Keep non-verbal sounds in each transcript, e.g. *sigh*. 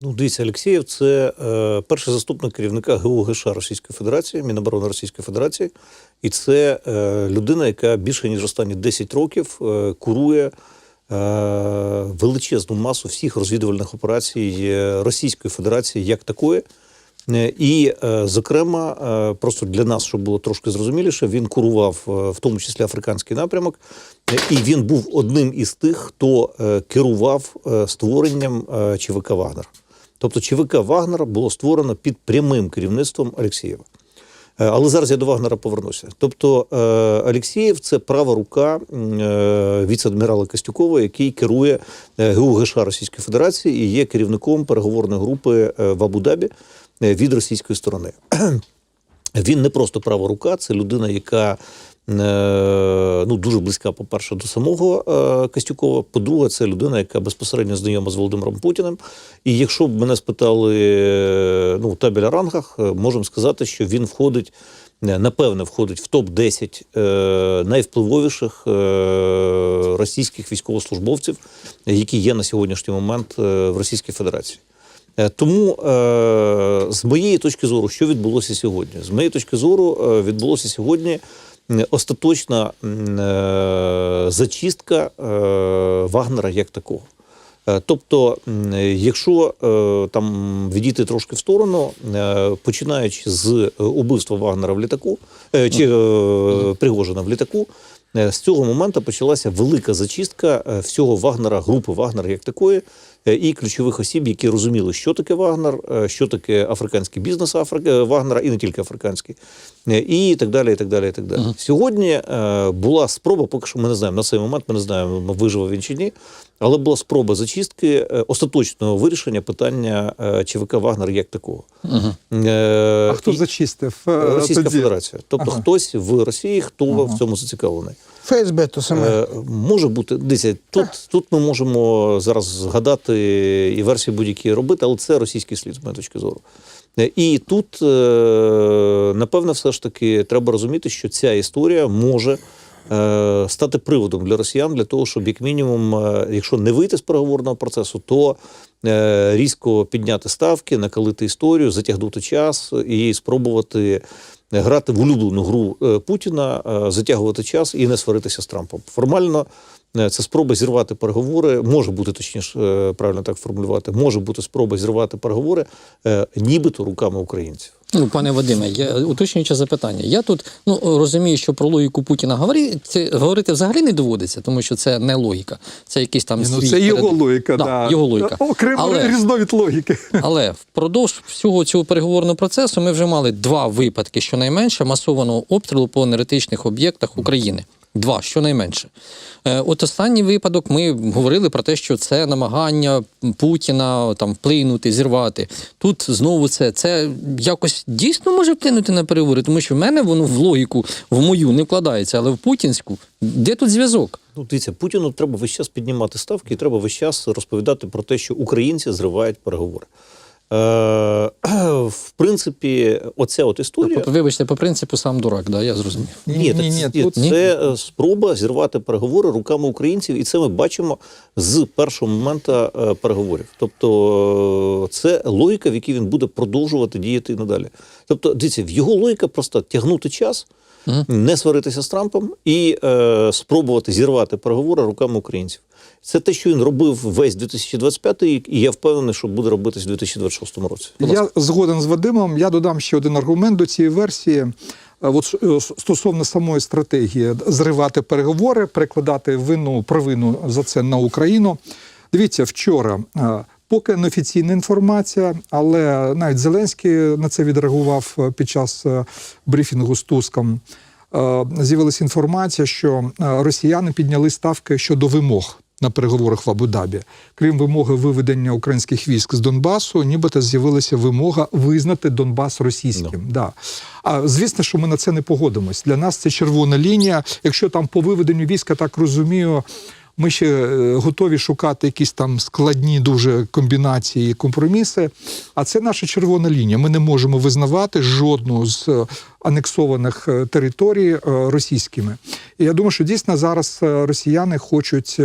Ну, дивіться, Олексєєв це е, перший заступник керівника ГУ ГШ Російської Федерації, Міноборони Російської Федерації, і це е, людина, яка більше ніж останні 10 років е, курує е, величезну масу всіх розвідувальних операцій е, Російської Федерації як такої. Е, І, е, зокрема, просто для нас, щоб було трошки зрозуміліше, він курував в тому числі африканський напрямок, і він був одним із тих, хто керував створеннем е, ЧВК Вагнер. Тобто ЧВК Вагнера було створено під прямим керівництвом Олексієва. Е, Але зараз я до Вагнера повернуся. Тобто е, Олексієв це права рука е, віце-адмірала Костюкова, який керує е, ГУ ГШ Російської Федерації і є керівником переговорної групи в Абу-Дабі від російської сторони. *clears throat* Він не просто права рука, це людина, яка ну, дуже близька, по-перше, до самого е, Костюкова. По-друге, це людина, яка безпосередньо знайома з Володимиром Путіним. І якщо б мене спитали е, ну, в табеля рангах, е, можемо сказати, що він входить, е, напевне, входить в топ-10 е, найвпливовіших е, російських військовослужбовців, які є на сьогоднішній момент е, в Російській Федерації. Е, Тому, е, з моєї точки зору, що відбулося сьогодні? З моєї точки зору, е, відбулося сьогодні остаточна е, зачистка е, Вагнера як такого. Е, Тобто, якщо там відійти трошки в сторону, починаючи з убивства Вагнера в літаку чи Пригожина в літаку, з цього моменту почалася велика зачистка всього Вагнера, групи Вагнера як такої, і ключових осіб, які розуміли, що таке Вагнер, е, що таке африканський бізнес Африки, е, Вагнера, і не тільки африканський, е, і так далі. і так далі, і так далі. Сьогодні е, була спроба, поки що ми не знаємо на цей момент, ми не знаємо, виживе він чи ні. Але була спроба зачистки е, остаточного вирішення питання е, ЧВК Вагнер як такого. Е, А хто зачистив? е, Російська тоді? Федерація. Тобто Ага. хтось в Росії, хто в цьому зацікавлений. ФСБ то саме. Е, може бути, дивіться, тут, тут ми можемо зараз згадати і версії будь-які робити, але це російський слід, з моєї точки зору. Е, І тут, е, напевно, все ж таки треба розуміти, що ця історія може е, стати приводом для росіян для того, щоб, як мінімум, якщо не вийти з переговорного процесу, то різко підняти ставки, накалити історію, затягнути час і спробувати грати в улюблену гру е, Путіна, е, затягувати час і не сваритися з Трампом. Формально це спроба зірвати переговори. Може бути точніше, е, правильно так формулювати, може бути спроба зірвати переговори, е, нібито руками українців. Ну, пане Вадиме, я уточнююче запитання. Я тут ну розумію, що про логіку Путіна говорити, це говорити взагалі не доводиться, тому що це не логіка. Це якийсь там ну, свій це його перед- логіка, да, да. його логіка. Окремо Але- різновид логіки. Але впродовж всього цього переговорного процесу ми вже мали два випадки, щонайменше, масованого обстрілу по енергетичних об'єктах України. Два, щонайменше. Е, От останній випадок ми говорили про те, що це намагання Путіна там вплинути, зірвати. Тут знову це. Це якось дійсно може вплинути на переговори, тому що в мене воно в логіку, в мою не вкладається, але в путінську. Де тут зв'язок? Ну, дивіться, Путіну треба весь час піднімати ставки, і треба весь час розповідати про те, що українці зривають переговори. Е, *clears throat* в принципі, оця от історія. Вибачте, по принципу сам дурак, да, я зрозумів. Ні, Ні, ні, це, ні, тут- це е, спроба зірвати переговори руками українців, і це ми бачимо з першого моменту е, переговорів. Тобто е, це логіка, в якій він буде продовжувати діяти і надалі. Тобто, дивіться, в його логіка просто тягнути час, не сваритися з Трампом і е, спробувати зірвати переговори руками українців. Це те, що він робив весь 2025 рік, і я впевнений, що буде робитись у 2026 році. Я згоден з Вадимом. Я додам ще один аргумент до цієї версії. Е, От е, стосовно самої стратегії зривати переговори, перекладати вину провину за це на Україну. Дивіться, вчора, е, поки неофіційна інформація, але навіть Зеленський на це відреагував під час брифінгу з Туском. З'явилася інформація, що росіяни підняли ставки щодо вимог на переговорах в Абу-Дабі. Крім вимоги виведення українських військ з Донбасу, нібито з'явилася вимога визнати Донбас російським. Да. А звісно, що ми на це не погодимось. Для нас це червона лінія. Якщо там по виведенню війська, так розумію. Ми ще е, готові шукати якісь там складні дуже комбінації і компроміси. А це наша червона лінія. Ми не можемо визнавати жодну з е, анексованих е, територій російськими. І я думаю, що дійсно зараз росіяни хочуть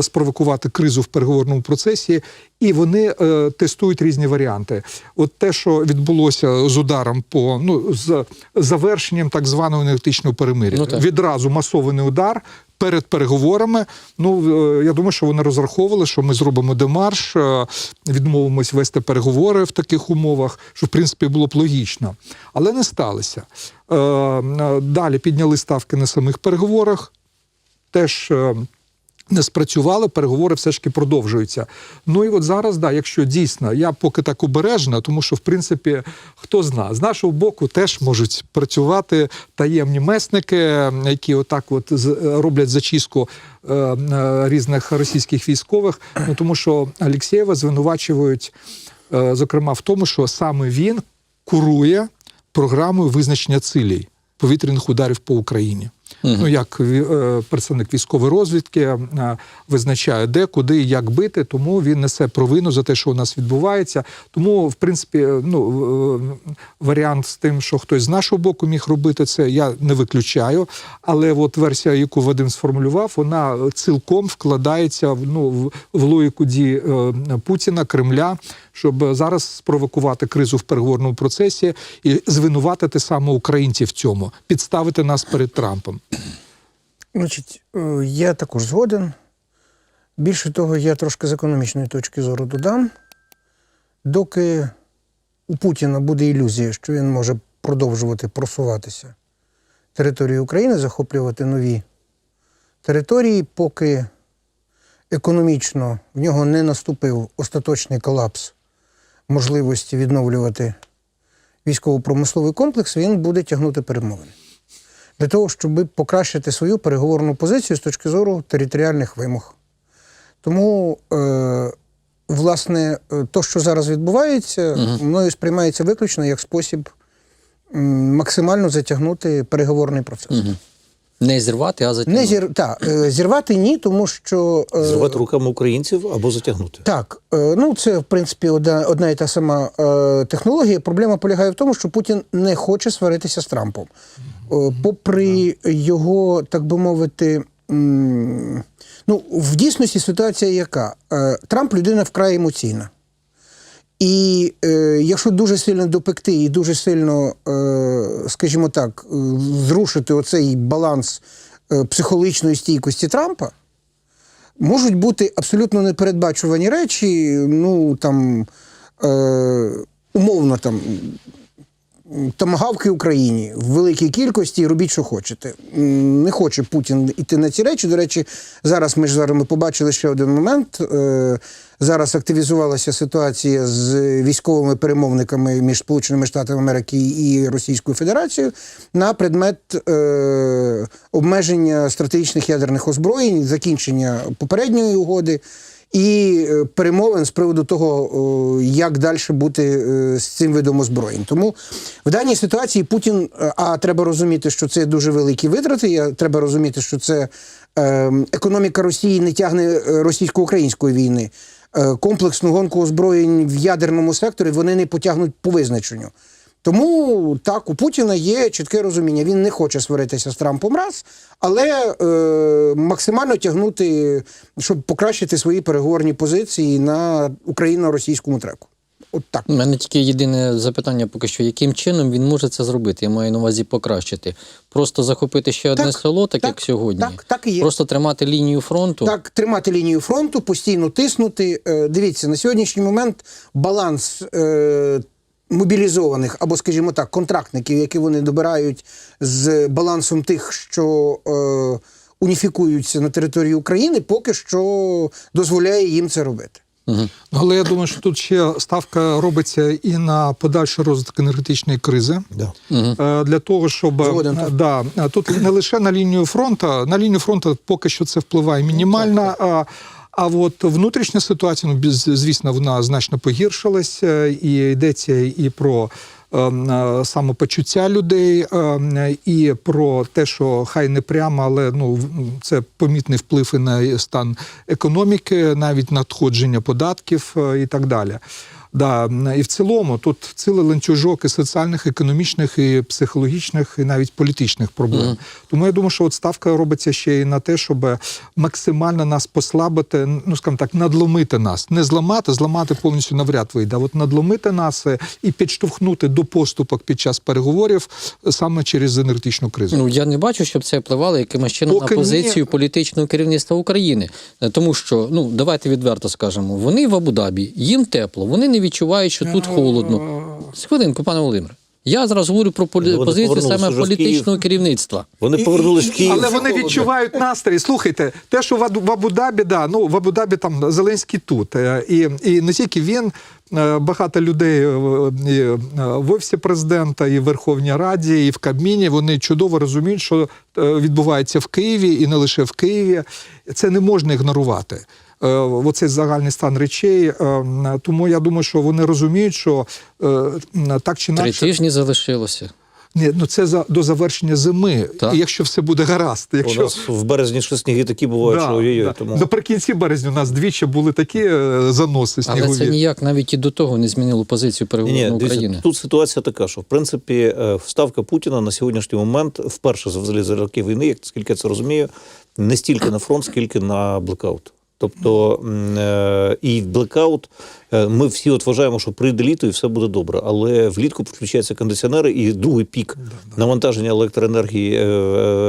спровокувати кризу в переговорному процесі, і вони тестують різні варіанти. От те, що відбулося з ударом по ну з завершенням так званого енергетичного перемир'я, Ну, так. відразу масований удар. Перед переговорами, ну е, я думаю, що вони розраховували, що ми зробимо демарш, е, відмовимось вести переговори в таких умовах, що в принципі було б логічно, але не сталося. Е, Далі підняли ставки на самих переговорах, теж не спрацювали, переговори все ж таки продовжуються. Ну і от зараз, да, якщо дійсно, я поки так обережна, тому що в принципі хто зна, з нашого боку теж можуть працювати таємні месники, які отак от роблять зачистку е, е, різних російських військових. Ну тому що Алєксєєва звинувачують, е, зокрема, в тому, що саме він курує програмою визначення цілей повітряних ударів по Україні. Ну, як е, представник військової розвідки е, визначає, де, куди як бити, тому він несе провину за те, що у нас відбувається. Тому, в принципі, е, ну, варіант з тим, що хтось з нашого боку міг робити це, я не виключаю. Але от версія, яку Вадим сформулював, вона цілком вкладається ну, в, логіку дій Путіна, Кремля, щоб зараз спровокувати кризу в переговорному процесі і звинуватити саме українців в цьому, підставити нас перед Трампом. *clears throat* Значить, е, я також згоден. Більше того, я трошки з економічної точки зору додам. Доки у Путіна буде ілюзія, що він може продовжувати просуватися територію України, захоплювати нові території, поки економічно в нього не наступив остаточний колапс можливості відновлювати військово-промисловий комплекс, він буде тягнути перемовини для того, щоб покращити свою переговорну позицію з точки зору територіальних вимог. Тому, е, власне, е, то, що зараз відбувається, мною сприймається виключно як спосіб максимально затягнути переговорний процес. Мгм. Не зірвати, а Не затягнути. зір... та, е, зірвати ні, тому що. е, Зривати руками українців або затягнути. Так, е, ну це в принципі одна, одна і та сама технологія. Проблема полягає в тому, що Путін не хоче сваритися з Трампом. Попри його, так би мовити, ну в дійсності ситуація яка? Трамп людина вкрай емоційна. І е, якщо дуже сильно допекти і дуже сильно, е, скажімо так, е, зрушити оцей баланс е, психологічної стійкості Трампа, можуть бути абсолютно непередбачувані речі, ну там е, умовно там. Томагавки Україні в великій кількості робіть, що хочете. Не хоче Путін іти на ці речі. До речі, зараз ми ж зараз ми побачили ще один момент. Е, Зараз активізувалася ситуація з військовими перемовниками між Сполученими Штатами Америки і Російською Федерацією на предмет е, обмеження стратегічних ядерних озброєнь, закінчення попередньої угоди. І е, перемовин з приводу того, як далі бути е, з цим видом озброєнь. Тому в даній ситуації Путін, е, а треба розуміти, що це дуже великі витрати. Я треба розуміти, що це е, економіка Росії не тягне е, російсько-української війни. Е, комплексну гонку озброєнь в ядерному секторі вони не потягнуть по визначенню. Тому так, у Путіна є чітке розуміння. Він не хоче сваритися з Трампом раз, але е, максимально тягнути, щоб покращити свої переговорні позиції на україно-російському треку. От так. У мене тільки єдине запитання поки що, яким чином він може це зробити? Я маю на увазі покращити. Просто захопити ще одне Так, село, так, так, як сьогодні. так, так і є. Просто тримати лінію фронту. Так, тримати лінію фронту, постійно тиснути. Е, Дивіться, на сьогоднішній момент баланс е, мобілізованих або, скажімо так, контрактників, які вони добирають з балансом тих, що е, уніфікуються на території України, поки що дозволяє їм це робити. Угу. Але я думаю, що тут ще ставка робиться і на подальший розвиток енергетичної кризи. Да. Е, Для того, щоб Згоден, е, так. да, е, тут не лише на лінію фронту, на лінію фронту поки що це впливає мінімально. А, а от внутрішня ситуація, ну звісно, вона значно погіршилась, е, і йдеться і про. е, е, Самопочуття людей е, і про те, що хай не прямо, але ну це помітний вплив і на стан економіки, навіть надходження податків е, і так далі. Да, і в цілому тут цілий ланцюжок і соціальних, економічних, і психологічних, і навіть політичних проблем. Тому я думаю, що от ставка робиться ще і на те, щоб максимально нас послабити, ну скажімо так, надломити нас, не зламати, зламати повністю навряд вийде. А от надломити нас і підштовхнути до поступок під час переговорів саме через енергетичну кризу. Ну я не бачу, щоб це впливало якимось чином Поки на позицію ні. політичного керівництва України. Е, Тому що, ну давайте відверто скажемо, вони в Абу-Дабі, їм тепло, вони не відчувають, що тут холодно. Хвилинку, пане Володимире. Я зараз говорю про полі... Вони позицію саме політичного керівництва. Вони повернулись в Київ. Але вони відчувають настрій. Слухайте, те, що в Абу-Дабі, да, ну в Абу-Дабі там Зеленський тут. е, І, і не тільки він, е, багато людей е, і е, в офісі президента, і в Верховній Раді, і в Кабміні. Вони чудово розуміють, що е, відбувається в Києві, і не лише в Києві. Це не можна ігнорувати. Е, Оцей загальний стан речей. Е, Тому я думаю, що вони розуміють, що е, так чи Три тижні залишилося. Ні, ну це за до завершення зими. Так. І якщо все буде гаразд, У якщо нас в березні ще сніги такі бувають, що ой-ой-ой. да. Тому... Наприкінці березня у нас двічі були такі заноси Але це ніяк навіть і до того не змінило позицію Ні, переговорної ні, дивіться, України. тут ситуація така, що в принципі вставка Путіна на сьогоднішній момент вперше за взагалі за роки війни, як скільки я це розумію, не стільки на фронт, скільки на блекаут. Тобто е, і блекаут, е, ми всі от вважаємо, що прийде літо і все буде добре. Але влітку включаються кондиціонери, і другий пік навантаження електроенергії е,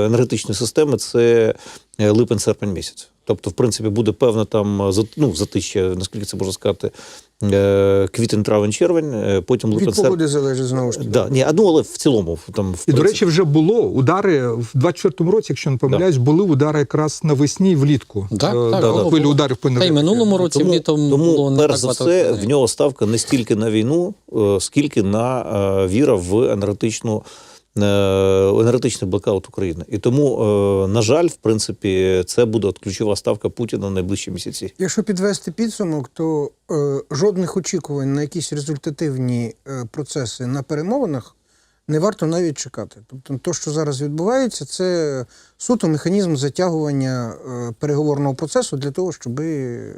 енергетичної системи це липень-серпень місяць. Тобто, в принципі, буде певна там зат- ну, затища, наскільки це можна сказати, е, квітень, травень, червень, е, потім Від погоди залежить знову ж таки. Да, ні, а ну, але в цілому там в І, до речі, вже було удари в 24-му році, якщо не помиляюсь, були удари якраз навесні і влітку. Так, Е, так, да, було, хвилі ударів по Та й минулому році тому, літом тому було не перш так за все, в нього ставка не стільки на війну, е, скільки на е, віра в енергетичну. Е, Енергетичний блокаут України, і тому, е, на жаль, в принципі, це буде ключова ставка Путіна на найближчі місяці. Якщо підвести підсумок, то е, жодних очікувань на якісь результативні процеси на перемовинах не варто навіть чекати. Тобто, то, що зараз відбувається, це суто механізм затягування переговорного процесу для того, щоб е,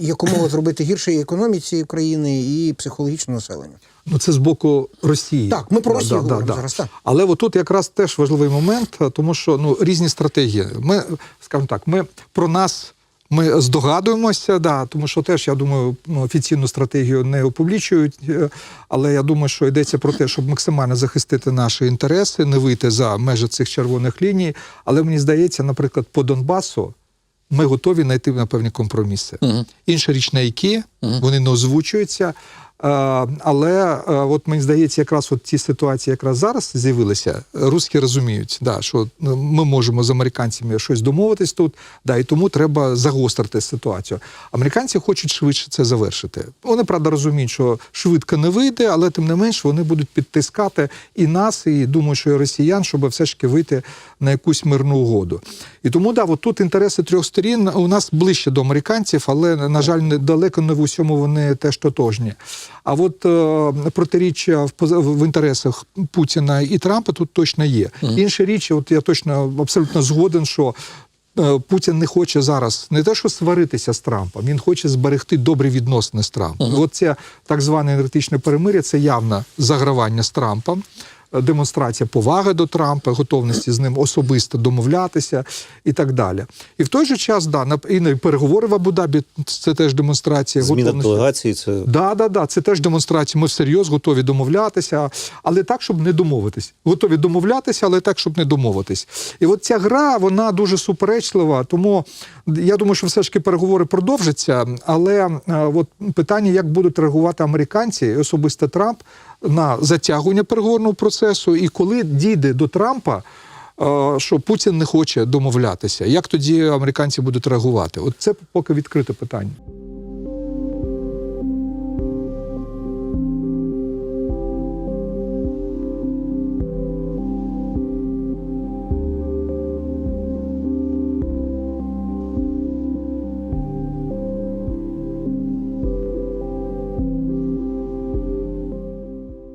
якомога зробити гірше і економіці країни, і психологічно населення. Ну, це з боку Росії. Так, ми про Росію говоримо зараз, так. Але отут якраз теж важливий момент, тому що ну, різні стратегії. Ми, скажімо так, ми про нас. Ми здогадуємося, да, тому що теж, я думаю, ну, офіційну стратегію не опублічують, е, але я думаю, що йдеться про те, щоб максимально захистити наші інтереси, не вийти за межі цих червоних ліній. Але мені здається, наприклад, по Донбасу ми готові знайти на певні компроміси. Угу. Інша річ на які вони не озвучуються. Е, Але е, от мені здається, якраз от ті ситуації, якраз зараз з'явилися, русські розуміють, да, що ну, ми можемо з американцями щось домовитись тут, да, і тому треба загострити ситуацію. Американці хочуть швидше це завершити. Вони правда розуміють, що швидко не вийде, але тим не менш вони будуть підтискати і нас, і думаю, що і росіян, щоб все ж таки вийти на якусь мирну угоду. І тому да, от тут інтереси трьох сторін у нас ближче до американців, але на жаль, далеко не в усьому вони теж тотожні. А от е, протиріччя в, в інтересах Путіна і Трампа тут точно є. Інша річ, от я точно абсолютно згоден, що. е, Путін не хоче зараз не те, що сваритися з Трампом, він хоче зберегти добрі відносини з Трампом. От це так зване енергетичне перемир'я, це явне загравання з Трампом, демонстрація поваги до Трампа, готовності з ним особисто домовлятися і так далі. І в той же час, да, і на переговори в Абу-Дабі це теж демонстрація Зміна готовності. делегації це Да, да, да, це теж демонстрація. Ми всерйоз готові домовлятися, але так, щоб не домовитись. Готові домовлятися, але так, щоб не домовитись. І от ця гра, вона дуже суперечлива. Тому я думаю, що все ж таки переговори продовжаться. Але е, от питання, як будуть реагувати американці, і особисто Трамп, на затягування переговорного процесу, і коли дійде до Трампа. е, Що Путін не хоче домовлятися, як тоді американці будуть реагувати? От це поки відкрите питання.